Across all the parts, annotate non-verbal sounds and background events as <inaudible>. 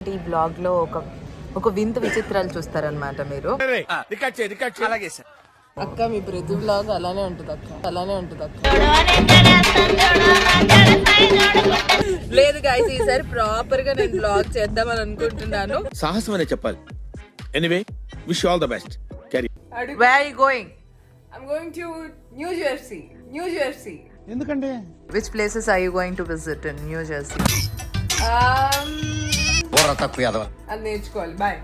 ఈ బ్లాగ్లో ఒక ఒక వింత విచిత్రాలు చూస్తారనమాట మీరు. అక్క మీ ప్రతి బ్లాగ్ అలానే ఉంటుంది అక్క అలానే ఉంటుంది అక్క. లేదు గాయస్ ఈసారి ప్రాపర్గా నేను బ్లాగ్ చేద్దామని అనుకుంటున్నాను. సాహసం అనే చెప్పాలి. Anyway wish all the best carry way are you going I'm going to New Jersey New Jersey which places are you going to visit in New Jersey అది నేర్చుకోవాలి bye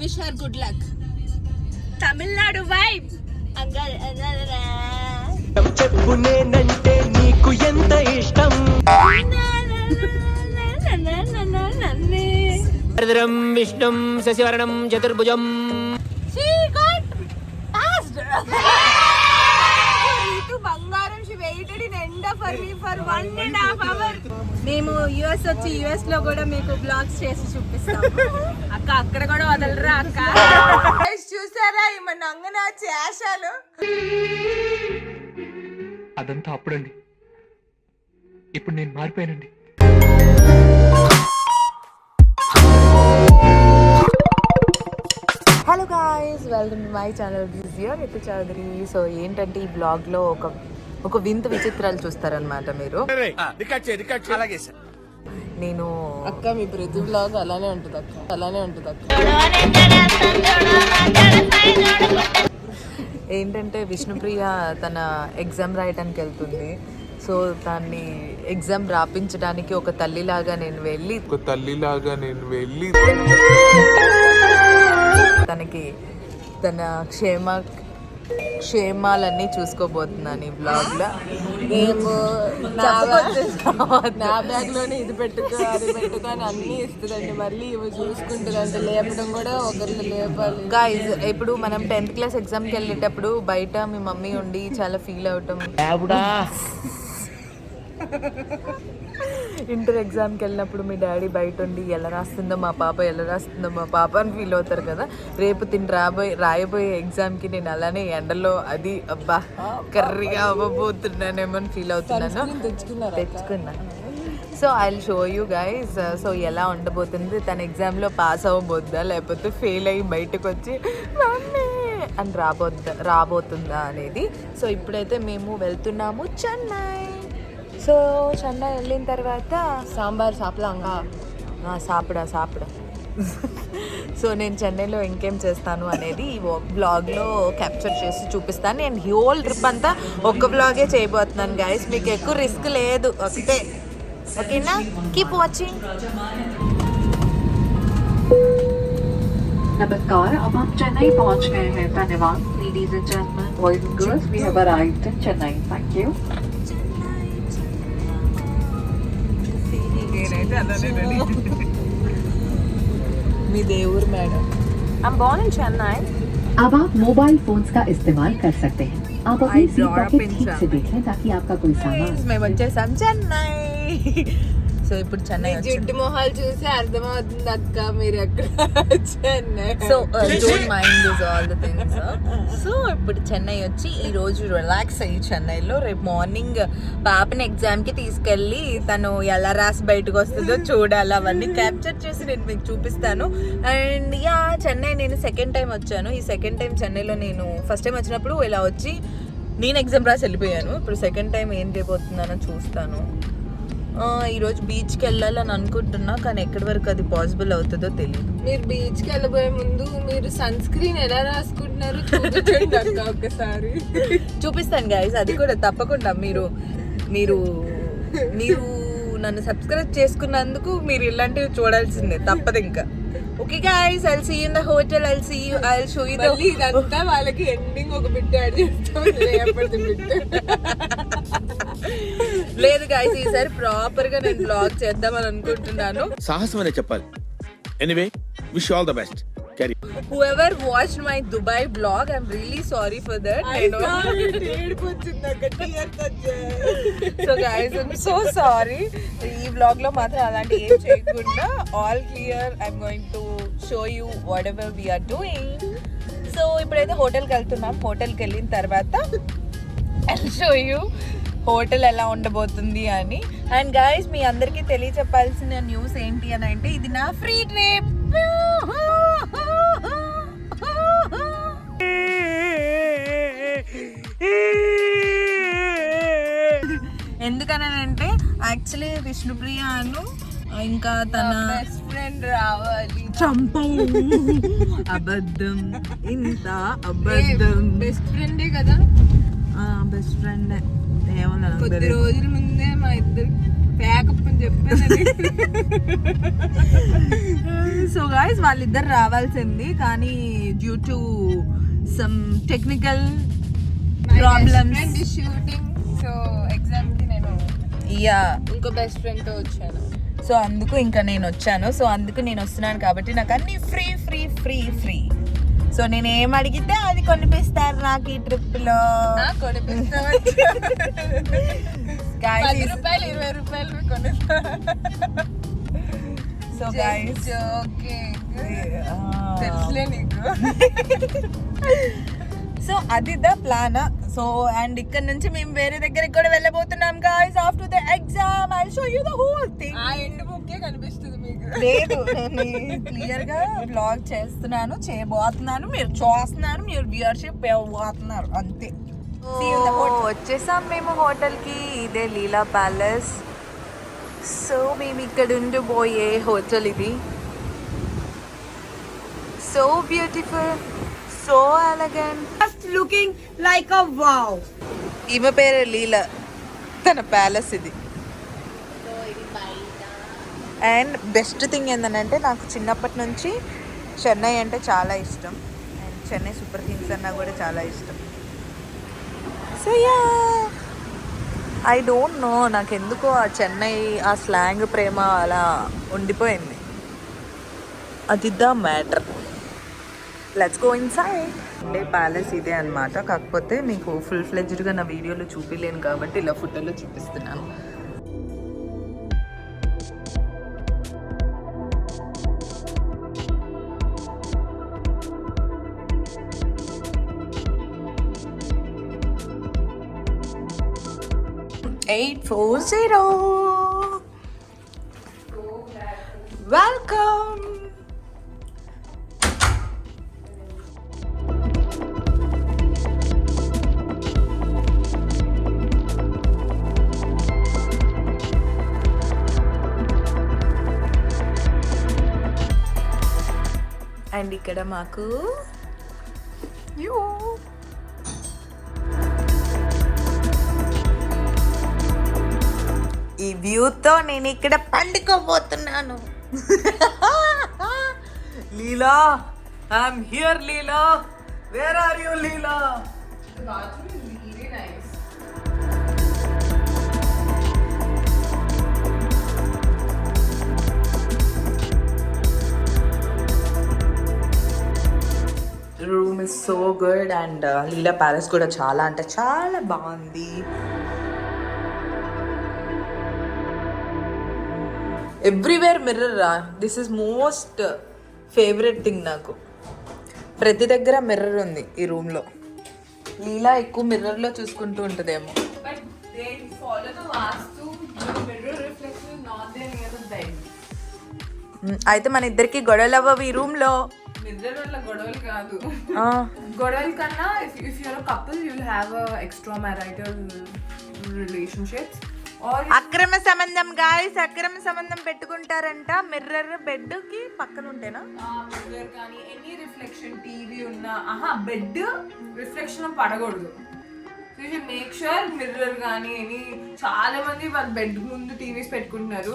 wish her good luck Tamil Nadu vibe చెప్పు నేనంటే నీకు ఎంత ఇష్టం? వరదరం విష్ణుం శశివరణం చతుర్భుజం బంగారం weighted in end for me for one and half hour మేము యుఎస్ వచ్చి యుఎస్లో కూడా మీకు బ్లాగ్స్ చేసి చూపిస్తాం <laughs> అక్క అక్కడ కూడా వదలరా అక్క? చూసారా? ఈ నంగన చేశాలు? అదంతా అప్పుడండి. ఇప్పుడు నేను మారిపోయానండి. Hello guys welcome to my channel here Nitya Chowdary so ఏంటంటే ఈ బ్లాగ్లో ఒక ఒక వింత విచిత్రాలు చూస్తారనమాట మీరు. నేను అక్క మీ ప్రతి బ్లాగ్ అలానే ఉంటుంది అక్క అలానే ఉంటుంది అక్క. ఏంటంటే విష్ణుప్రియ తన ఎగ్జామ్ రాయడానికి వెళ్తుంది. సో దాన్ని ఎగ్జామ్ రాపించడానికి ఒక తల్లిలాగా నేను వెళ్ళి ఒక తల్లిలాగా నేను వెళ్ళి తనకి తన క్షేమ క్షేమాలన్నీ చూసుకోబోతున్నాను ఈ బ్లాగ్లో మేము నా నా బ్యాగ్లోనే ఇది పెట్టుకో అది పెట్టుకో అని అన్ని ఇస్తుందండి. మళ్ళీ ఇవి చూసుకుంటుంది అంటే లేపడం కూడా ఒకరికి లేపాలి. గాయస్ ఇప్పుడు మనం టెన్త్ క్లాస్ ఎగ్జామ్కి వెళ్ళేటప్పుడు బయట మీ మమ్మీ ఉండి చాలా ఫీల్ అవటం. <laughs> ఇంటర్ ఎగ్జామ్కి వెళ్ళినప్పుడు మీ డాడీ బయట ఉండి ఎలా రాస్తుందో మా పాప ఎలా రాస్తుందో మా పాప అని ఫీల్ అవుతారు కదా. రేపు తిని రాబోయే రాయబోయే ఎగ్జామ్కి నేను అలానే ఎండలో అది అబ్బా కర్రీగా అవ్వబోతున్నానేమో అని ఫీల్ అవుతున్నాను. తెచ్చుకున్నా. So I show you guys so ఎలా ఉండబోతుంది తన ఎగ్జామ్లో పాస్ అవ్వబోద్దా లేకపోతే ఫెయిల్ అయ్యి బయటకు వచ్చి "మమ్మీ" అని రాబోద్దా రాబోతుందా అనేది. సో ఇప్పుడైతే మేము వెళ్తున్నాము చెన్నై. సో చెన్నై వెళ్ళిన తర్వాత సాంబార్ సాప్లాంగా ఆ, సాపిడా సాపిడా <laughs> సో నేను చెన్నైలో ఇంకేం చేస్తాను అనేది ఈ బ్లాగ్లో క్యాప్చర్ చేసి చూపిస్తాను నేను హోల్ ట్రిప్ అంతా ఒక్క బ్లాగే చేయబోతున్నాను గైస్ మీకు ఎక్కువ రిస్క్ లేదు ఒకటే ఓకేనా కీప్ వాచింగ్ नमस्कार अब हम चेन्नई पहुंच गए हैं धन्यवाद ladies and gentleman boys and girls we have arrived in Chennai thank you <laughs> अब आप मोबाइल फ़ोन का इस्तेमाल कर सकते हैं। आप अपनी सीट पॉकेट ठीक से देख ताकि आपका कोई सामान मैं बच्चे सब चेन्नई సో ఇప్పుడు చెన్నై జిడ్డు మొహాలు చూసి అర్థమవుతుంది అక్క మీరు ఎక్కడ Chennai? So don't mind this all the things so ఇప్పుడు చెన్నై వచ్చి ఈ రోజు రిలాక్స్ అయ్యి చెన్నైలో రేపు మార్నింగ్ పాపని ఎగ్జామ్కి తీసుకెళ్ళి తను ఎలా రాసి బయటకు వస్తుందో చూడాలి అవన్నీ క్యాప్చర్ చేసి నేను మీకు చూపిస్తాను. అండ్ యా చెన్నై నేను సెకండ్ టైం వచ్చాను. ఈ సెకండ్ టైం చెన్నైలో నేను ఫస్ట్ టైం వచ్చినప్పుడు ఇలా వచ్చి నేను ఎగ్జామ్ రాసి వెళ్ళిపోయాను. ఇప్పుడు సెకండ్ టైం ఏం చేయబోతున్నానో చూస్తాను. ఈరోజు బీచ్కి వెళ్ళాలని అనుకుంటున్నా కానీ ఎక్కడి వరకు అది పాసిబుల్ అవుతుందో తెలియదు మీరు బీచ్కి వెళ్ళబోయే ముందు మీరు సన్ స్క్రీన్ ఎలా రాసుకుంటున్నారు ఒక్కసారి <laughs> చూపిస్తాను గైస్ అది కూడా తప్పకుండా మీరు మీరు మీరు నన్ను సబ్స్క్రైబ్ చేసుకున్నందుకు మీరు ఇలాంటివి చూడాల్సిందే తప్పదు ఇంకా. Okay guys I'll see in the hotel I'll see you I'll show you ఇదంతా వాళ్ళకి ఎండింగ్ ఒక బిట్ యాడ్ చేస్తాం బిట్ <laughs> లేదు గైస్ ఈసారి ప్రాపర్గా నేను బ్లాగ్ చేద్దామని అనుకుంటున్నాను. సాహసం అనే చెప్పాలి. Anyway wish all the best carry whoever watch my Dubai blog I'm really sorry for that నేను so guys I'm so sorry ఈ వ్లాగ్లో మాత్రం అలాంటి ఏం చేయకుండా all clear I'm going to show you whatever we're doing so ఇప్పుడైతే హోటల్కి వెళ్తున్నాం. హోటల్కి వెళ్ళిన తర్వాత షో యూ హోటల్ ఎలా ఉండబోతుంది అని. అండ్ గైస్ మీ అందరికీ తెలియచెప్పాల్సిన న్యూస్ ఏంటి అని అంటే ఇది నా ఫ్రీ ట్రిప్. ఎందుకనంటే యాక్చువల్లీ విష్ణుప్రియ అను ఇంకా తన బెస్ట్ ఫ్రెండ్ రావాలి. చంపం. అబద్ధం. ఇంత అబద్ధం. బెస్ట్ ఫ్రెండే కదా. బెస్ట్ ఫ్రెండ్ కొద్ది. రోజుల ముందే మా ఇద్దరు ప్యాకప్ అని చెప్పాను సో గాయస్ <laughs> వాళ్ళిద్దరు రావాల్సింది కానీ due to some technical problems shooting so ఎగ్జామ్కి నేను యా ఇంకో బెస్ట్ ఫ్రెండ్తో వచ్చాను. సో అందుకు ఇంకా నేను వచ్చాను. సో అందుకు నేను వస్తున్నాను కాబట్టి నాకు అన్ని free free free free so నేను ఏం అడిగితే అది కొనిపిస్తారు నాకు ఈ ట్రిప్లో రూపాయలు ఇరవై రూపాయలు సో గైస్ ఓకే తెలుసులే నీకు. సో అది ద ప్లాన్ సో అండ్ ఇక్కడ నుంచి మేము వేరే దగ్గరికి కూడా వెళ్ళబోతున్నాం guys after the exam I show you the whole thing ఆ ఎండ్ బుక్కే కనిపిస్తుంది. లేదు నేను క్లియర్గా బ్లాగ్ చేస్తున్నాను చేయబోతున్నాను మీరు చూస్తున్నారు మీరు వ్యూయర్షిప్ పోతున్నారు అంతే. వచ్చేసాం మేము హోటల్కి ఇదే లీలా ప్యాలెస్. సో మేము ఇక్కడ ఉండిపోయే హోటల్ ఇది. So beautiful so elegant. Looking like a wow ఈమె పేరు లీల తన ప్యాలెస్ ఇది. అండ్ బెస్ట్ థింగ్ ఏంటంటే నాకు చిన్నప్పటి నుంచి చెన్నై అంటే చాలా ఇష్టం. అండ్ చెన్నై సూపర్ కింగ్స్ అన్నా కూడా చాలా ఇష్టం. So yeah I don't know నాకు ఎందుకో ఆ చెన్నై ఆ స్లాంగ్ ప్రేమ అలా ఉండిపోయింది. అది the matter. Let's go inside ఉండే ప్యాలెస్ ఇదే అన్నమాట. కాకపోతే మీకు ఫుల్ ఫ్లెజ్డ్గా నా వీడియోలో చూపించలేను కాబట్టి ఇలా ఫోటోలో చూపిస్తున్నాను. Eight four zero welcome and ఇక్కడ మాకు యూ ఈ వ్యూతో నేను ఇక్కడ పండుకోబోతున్నాను. Leela I'm here Leela. Where are you Leela? Room is so good and Leela palace కూడా చాలా అంటే చాలా బాగుంది. ఎవ్రీవేర్ మిర్రర్ రా. This is most favourite thing నాకు. ప్రతి దగ్గర మిర్రర్ ఉంది ఈ రూమ్లో లీలా ఎక్కువ మిర్రర్లో చూసుకుంటూ ఉంటుందేమో. అయితే మన ఇద్దరికి గొడవలు అవ్వవు ఈ మిర్రర్ వల్ల గొడవలు కాదు. గొడవల కన్నా if your couple you'll have extra marital relationships అక్రమ సంబంధం గాయస్ అక్రమ సంబంధం పెట్టుకుంటారంట. మిర్రర్ బెడ్కి పక్కన ఉంటేనా మిర్రర్ కానీ ఎనీ రిఫ్లెక్షన్ టీవీ ఉన్న ఆహా బెడ్ రిఫ్లెక్షన్ పడకూడదు. మేక్ షూర్ మిర్రర్ కానీ ఎనీ చాలా మంది వాళ్ళ బెడ్ ముందు టీవీస్ పెట్టుకుంటున్నారు.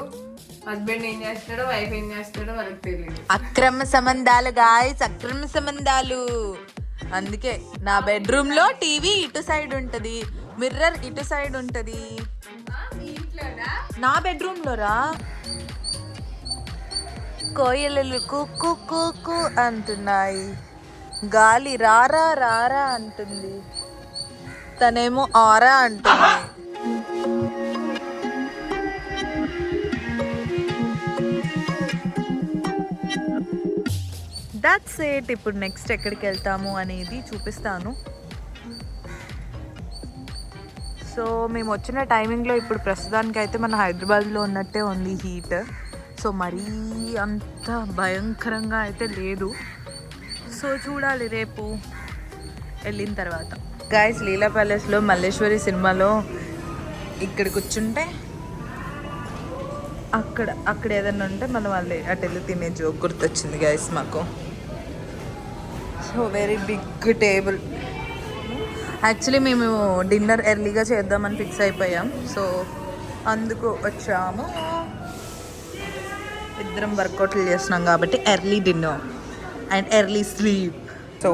హస్బెండ్ ఏం చేస్తాడో వైఫ్ ఏం చేస్తాడో వాళ్ళకి తెలియదు. అక్రమ సంబంధాలు గాయస్ అక్రమ సంబంధాలు. అందుకే నా బెడ్రూమ్లో టీవీ ఇటు సైడ్ ఉంటది. మిర్రర్ ఇటు సైడ్ ఉంటది. నా బెడ్రూమ్లో రా కోయలలు కుక్కు కుక్కు అంటున్నాయి. గాలి రారా రారా అంటుంది. తనేమో ఆరా అంటుంది. దట్స్ ఎయిట్ ఇప్పుడు నెక్స్ట్ ఎక్కడికి వెళ్తాము అనేది చూపిస్తాను. సో మేము వచ్చిన టైమింగ్లో ఇప్పుడు ప్రస్తుతానికి అయితే మన హైదరాబాద్లో ఉన్నట్టే ఉంది హీట్. సో మరీ అంత భయంకరంగా అయితే లేదు. సో చూడాలి రేపు వెళ్ళిన తర్వాత. గాయస్ లీలా ప్యాలెస్లో మల్లేశ్వరి సినిమాలో ఇక్కడ కూర్చుంటే అక్కడ అక్కడ ఏదైనా ఉంటే మనం వాళ్ళు అటు వెళ్ళి తినే జోక్ గుర్తొచ్చింది గాయస్ మాకు. So very big table actually మేము డిన్నర్ ఎర్లీగా చేద్దామని ఫిక్స్ అయిపోయాం. సో అందుకు వచ్చాము. ఇద్దరం వర్కౌట్లు చేస్తున్నాం కాబట్టి early dinner and early sleep so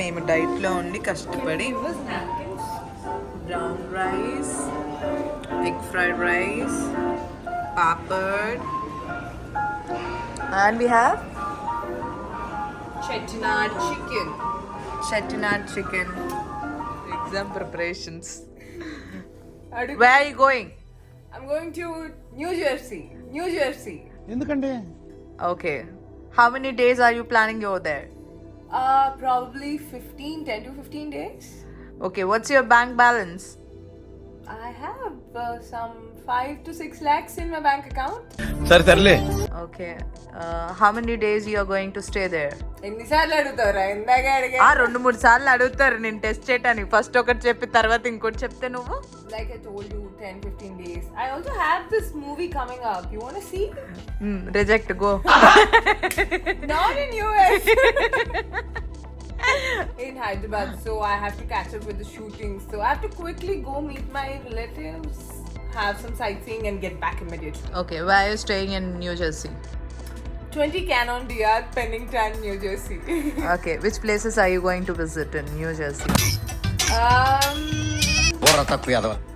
మేము డైట్లో ఉండి కష్టపడి brown rice egg fried rice papad and we have Chettinad chicken. chettinad chicken. Exam preparations where are you going I'm going to New Jersey. New Jersey. okay how many days are you planning over there Uh, probably 15, 10 to 15 days. okay what's your bank balance I have uh, some 5 to 6 lakhs in my bank account. సరే సర్లే okay uh, how many days you are going to stay there ఎన్నిసార్లు అడుగుతారా ఇందాక అడిగా ఆ రెండు మూడు సార్లు అడుగుతారు నేను టెస్ట్ చేయటానికి ఫస్ట్ ఒకటి చెప్పి తర్వాత ఇంకోటి చెప్తే నువ్వు like I told you 10 15 days. I also have this movie coming up. You want to see? Reject go Not in US. in Hyderabad, so I have to catch up with the shooting. So I have to quickly go meet my relatives, have some sightseeing, and get back immediately. okay where are you staying in new jersey 20 Canon DR, Pennington, New Jersey. <laughs> okay which places are you going to visit in new jersey um,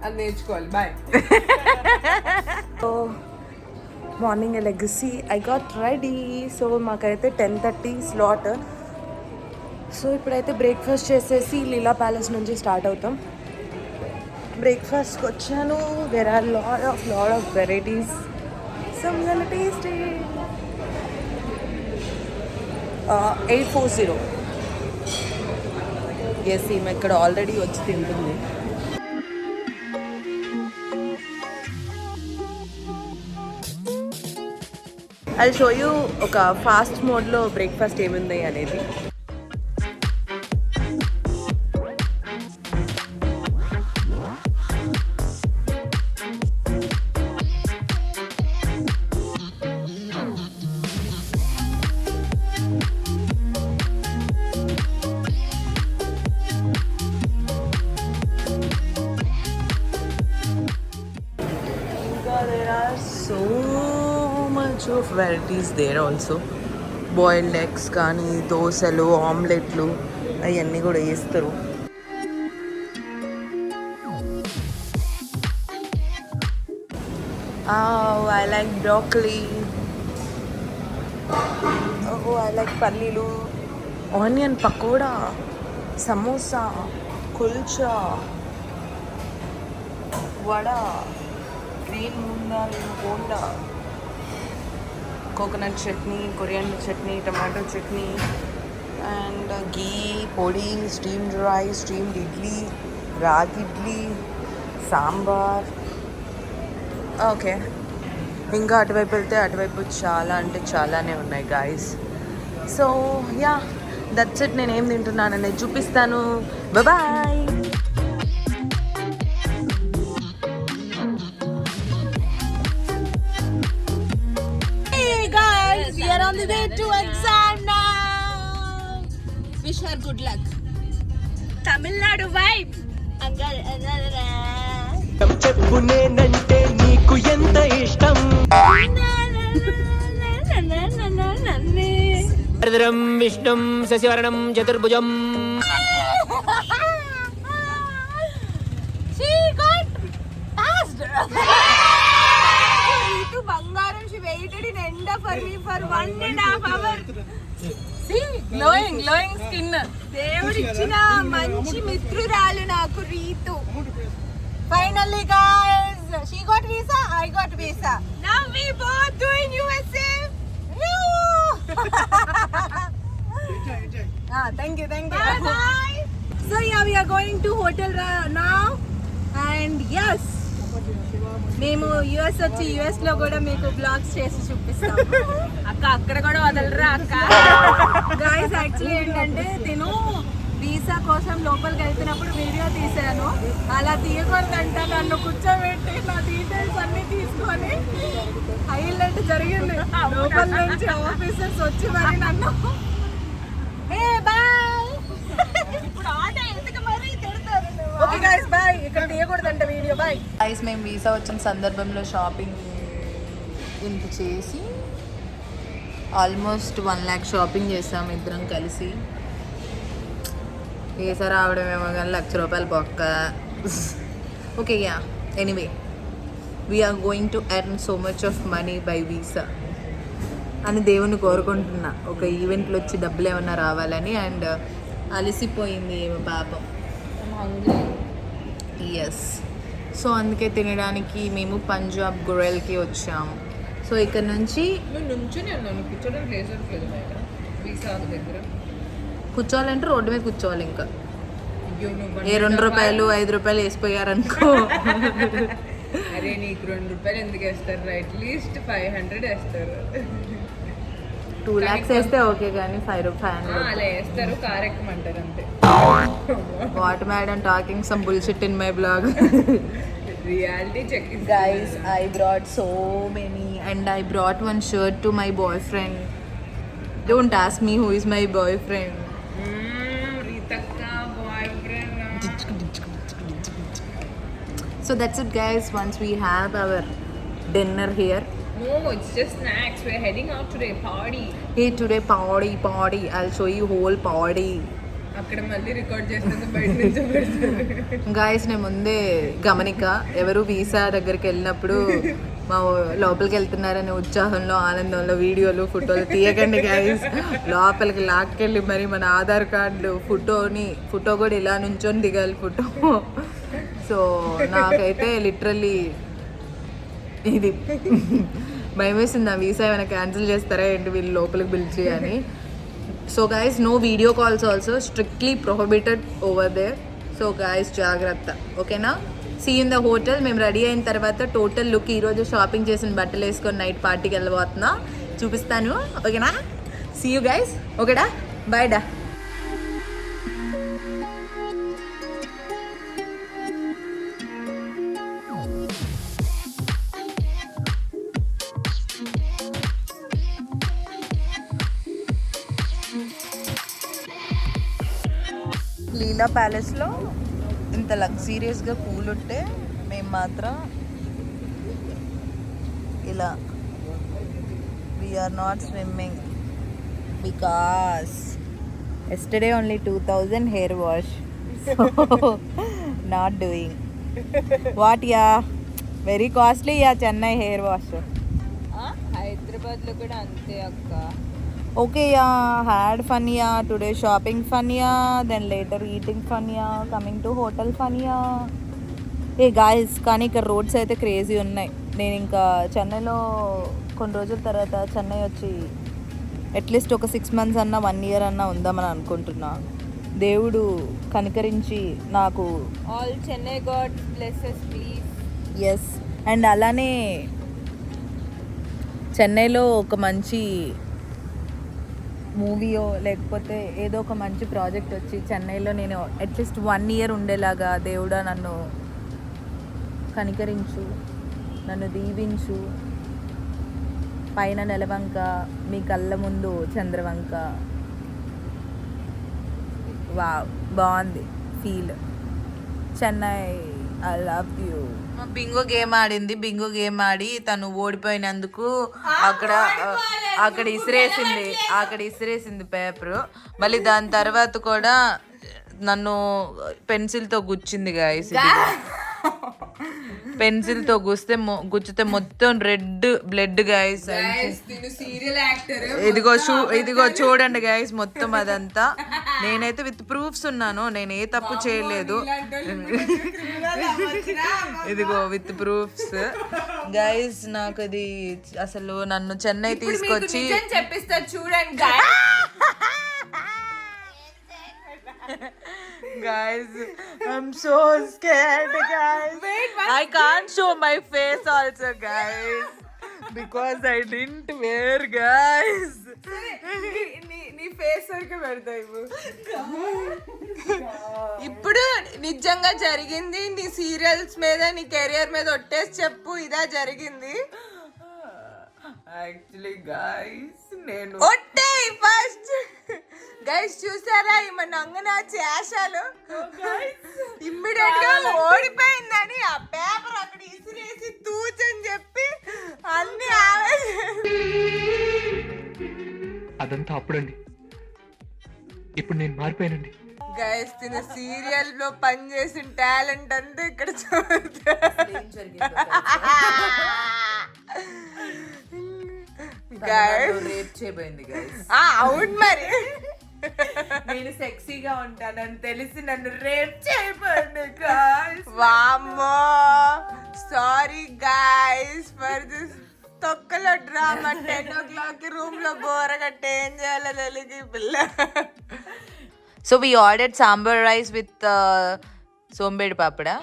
అది నేర్చుకోవాలి boy so morning legacy I got ready so మాకైతే ten thirty slot so ఇప్పుడైతే breakfast చేసేసి Leela palace నుంచి start అవుతాం. బ్రేక్ఫాస్ట్కి వచ్చాను. There are lot of lot of varieties some tasty eight four zero yes ఈమె ఇక్కడ ఆల్రెడీ వచ్చి తింటుంది. ఐ షో యూ ఒక ఫాస్ట్ మోడ్లో బ్రేక్ఫాస్ట్ ఏముంది అనేది. Varieties there also boiled eggs కానీ దోశలు ఆమ్లెట్లు అవన్నీ కూడా వేస్తారు I like broccoli I like పల్లీలు. Onion pakoda samosa kulcha vada green moong dal bonda coconut chutney coriander chutney tomato chutney and ghee podi steamed rice steamed idli రాగి idli sambar okay ఇంకా అటువైపు వెళ్తే అటువైపు చాలా అంటే చాలానే ఉన్నాయి guys so yeah that's it నేను ఏం తింటున్నానని చూపిస్తాను. Bye Good luck. Tamil Nadu vibe. చెప్పు నేనంటే నీకు ఎంత ఇష్టం వరదరం విష్ణుం శశివరణం చతుర్భుజం passed. Ritu Bangaram, she waited in Enda for me for one and a half hour. See, glowing, glowing skin. దేవుడు ఇచ్చిన మంచి మిత్రురాలు నాకు Ritu finally guys she got visa I got visa now we both doing USA Ah, thank you, thank you. Bye bye. So yeah, we are going to hotel ra- now. And yes మేము US వచ్చి యుఎస్లో కూడా మీకు blogs చేసి చూపిస్తాం అక్క అక్కడ కూడా వదలరా అక్క? గాయస్ యాక్చువల్లీ ఏంటంటే నేను వీసా కోసం లోపలికి వెళ్తున్నప్పుడు వీడియో తీశాను. అలా తీయకూడదంట నన్ను కూర్చోబెట్టి నా డీటెయిల్స్ అన్ని తీసుకొని హైలైట్ జరిగింది. లోపల నుంచి ఆఫీసర్స్ వచ్చి మరి నన్ను ఏ బాయ్ ఇప్పుడు ఆట ఎందుకు మరి తిడతారు ఓకే గాయస్ బాయ్ ఇక్కడ తీయకూడదంట వీడియో. బాయ్ గైస్ మేము వీసా వచ్చిన సందర్భంలో షాపింగ్ ఇంత చేసి ఆల్మోస్ట్ వన్ ల్యాక్ షాపింగ్ చేసాం ఇద్దరం కలిసి. వీసా రావడమేమో కానీ లక్ష రూపాయలు పక్క okay yeah anyway we're going to earn so much of money by visa అని దేవుని కోరుకుంటున్నా. ఒక ఈవెంట్లో వచ్చి డబ్బులు ఏమన్నా రావాలని అండ్ అలసిపోయింది ఏమో పాపం. ఎస్ సో అందుకే తినడానికి మేము పంజాబ్ గొర్రెల్కి వచ్చాము. సో ఇక్కడ నుంచి కూర్చోవాలంటే రోడ్డు మీద కూర్చోవాలి ఇంకా. ఏ రెండు రూపాయలు ఐదు రూపాయలు వేసిపోయారనుకో. అరే నీకు రెండు రూపాయలు ఎందుకు వేస్తారు? అట్లీస్ట్ ఫైవ్ హండ్రెడ్ వేస్తారు. టూ ల్యాక్స్ వేస్తే ఓకే కానీ ఫైవ్ ఫైవ్ హండ్రెడ్ అలా వేస్తారు కార్ ఎక్కమంటారు అంతే what madam talking some bullshit in my blog reality check guys i brought so many and i brought one shirt to my boyfriend don't ask me who is my boyfriend రీతక్క boyfriend so that's it guys once we have our dinner here out today party hey today party party. I'll show you whole party. అక్కడ మళ్ళీ record చేస్తుంది బయట నుంచి పెడతారు guys నేను ముందే గమనిక. ఎవరు వీసా దగ్గరికి వెళ్ళినప్పుడు మా లోపలికి వెళ్తున్నారనే ఉత్సాహంలో ఆనందంలో వీడియోలు ఫోటోలు తీయకండి గాయస్ లోపలికి లాక్కెళ్ళి మరి మన ఆధార్ కార్డు ఫోటోని ఫోటో కూడా ఇలా నుంచొని దిగాలి ఫోటో. సో నాకైతే లిటరల్లీ ఇది. భయం వేసింది నా వీసా ఏమైనా క్యాన్సిల్ చేస్తారా ఏంటి వీళ్ళు లోపలికి పిలిచి అని so guys no video calls also strictly prohibited over there so guys జాగ్రత్త. ఓకేనా? సీ ఇన్ ద హోటల్ మేము రెడీ అయిన తర్వాత టోటల్ లుక్ ఈరోజు షాపింగ్ చేసిన బట్టలు వేసుకొని నైట్ పార్టీకి వెళ్ళబోతున్నా. చూపిస్తాను. ఓకేనా? సీ యూ గైస్ ఓకేడా? బాయ్ డా? లీలా ప్యాలెస్లో ఇంత లగ్జీరియస్గా పూలు ఉంటే మేము మాత్రం ఇలా we're not swimming because yesterday only two thousand hair wash not doing what yeah very costly yeah Chennai hair wash హైదరాబాద్లో కూడా అంతే అక్క. Yeah. Today shopping fun, yeah. Then later eating fun, yeah. Coming to hotel fun, yeah. Hey guys కానీ ఇక్కడ roads అయితే crazy ఉన్నాయి నేను ఇంకా చెన్నైలో కొన్ని రోజుల తర్వాత చెన్నై వచ్చి అట్లీస్ట్ ఒక సిక్స్ మంత్స్ అన్నా వన్ ఇయర్ అన్నా ఉందామని అనుకుంటున్నా దేవుడు కనికరించి నాకు all Chennai god blesses please yes and అలానే చెన్నైలో ఒక మంచి మూవీయో లేకపోతే ఏదో ఒక మంచి ప్రాజెక్ట్ వచ్చి చెన్నైలో నేను అట్లీస్ట్ వన్ ఇయర్ ఉండేలాగా దేవుడా నన్ను కనికరించు నన్ను దీవించు. పైన నెలవంక మీ కళ్ళ ముందు చంద్రవంక. వా బాగుంది. Feel. Chennai I love you bingo game ఆడింది. బింగో గేమ్ ఆడి తను ఓడిపోయినందుకు అక్కడ అక్కడ ఇసిరేసింది. అక్కడ ఇసిరేసింది పేపర్ మళ్ళీ దాని తర్వాత కూడా నన్ను పెన్సిల్తో గుచ్చింది గాయస్ <laughs> పెన్సిల్తో గుస్తే మొ- గుచ్చితే మొత్తం రెడ్ బ్లడ్ గాయస్ ఇదిగో చూ ఇదిగో చూడండి గైస్ మొత్తం అదంతా. నేనైతే విత్ ప్రూఫ్స్ ఉన్నాను. నేను ఏ తప్పు చేయలేదు. ఇదిగో విత్ ప్రూఫ్స్ గైస్ నాకు అది అసలు నన్ను చెన్నై తీసుకొచ్చి చెప్పిస్తా చూడండి guys, I'm so scared, guys. I can't show my face also, guys. Because I didn't wear, guys. నీ- ఫేస్ వరకే పెడతా ఇవ్వు ఇప్పుడు నిజంగా జరిగింది నీ సీరియల్స్ మీద నీ కెరియర్ మీద ఒట్టేసి చెప్పు ఇదా జరిగింది యాక్చువల్లీ గాయస్ నేను ఒట్టే ఫస్ట్ గైస్ చూసారా? ఈమె నంగన చేశాలు ఇమ్మీడియట్గా ఓడిపోయిందని ఆ పేపర్ అక్కడ ఇసిరేసి తూచని చెప్పి అన్ని అదంతా అప్పుడండి. ఇప్పుడు నేను మారిపోయానండి. గైస్ తిన సీరియల్లో పనిచేసిన టాలెంట్ అంతా ఇక్కడ చూద్దా గైస్ <laughs> రేప్ చేయబోయింది అవును మరి. నేను సెక్సీగా ఉంటానని తెలిసి నన్ను రేప్ చేయబోయింది వామ్మో. సారీ గైస్ ఫర్ దిస్ తొక్కలో డ్రామా టెన్ ఓ క్లాక్ రూమ్లో బోరగట్ట ఏం చేయాలో తెలియదు పిల్ల. So we ordered sambar rice with సోంబేడి పాపడా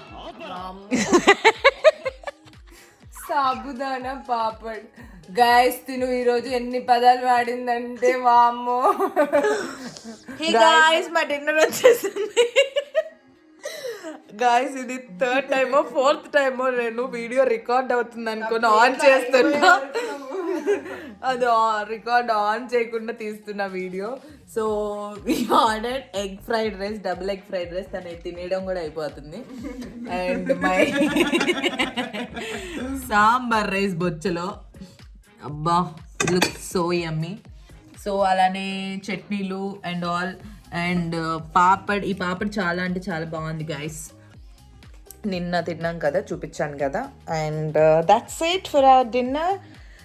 సాబుదానా పాపడ్. గాయస్ తిను ఈ రోజు ఎన్ని పదాలు వాడిందంటే వామ్మో. హే గాయస్ మా డిన్నర్ వచ్చేసింది. గాయస్ ఇది థర్డ్ టైమో ఫోర్త్ టైమో నేను వీడియో రికార్డ్ అవుతుంది అనుకుని ఆన్ చేస్తున్నా. అది రికార్డ్ ఆన్ చేయకుండా తీస్తున్న video so we order egg fried rice double egg fried rice తను తినేయడం కూడా అయిపోతుంది. అండ్ మై <laughs> సాంబార్ రైస్ బొచ్చలో అబ్బా లుక్ సో యమ్మీ సో అలానే చట్నీలు అండ్ ఆల్ అండ్ పాపడ్ ఈ పాపడ్ చాలా అంటే చాలా బాగుంది గైస్ నిన్న తిన్నాం కదా చూపించాను కదా. And that's it for our dinner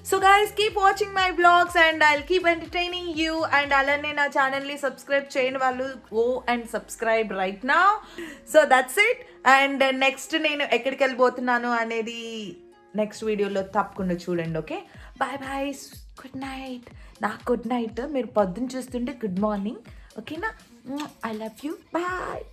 so guys keep watching my blogs and I keep entertaining you and అలానే నా ఛానల్ని సబ్స్క్రైబ్ చేయని వాళ్ళు ఓ అండ్ సబ్స్క్రైబ్ రైట్ నా so that's it and next నేను ఎక్కడికి వెళ్ళిపోతున్నాను అనేది నెక్స్ట్ వీడియోలో తప్పకుండా చూడండి okay bye bye good night నాకు గుడ్ నైట్ మీరు పొద్దున్న చూస్తుంటే గుడ్ మార్నింగ్ ఓకేనా ఐ లవ్ యూ బాయ్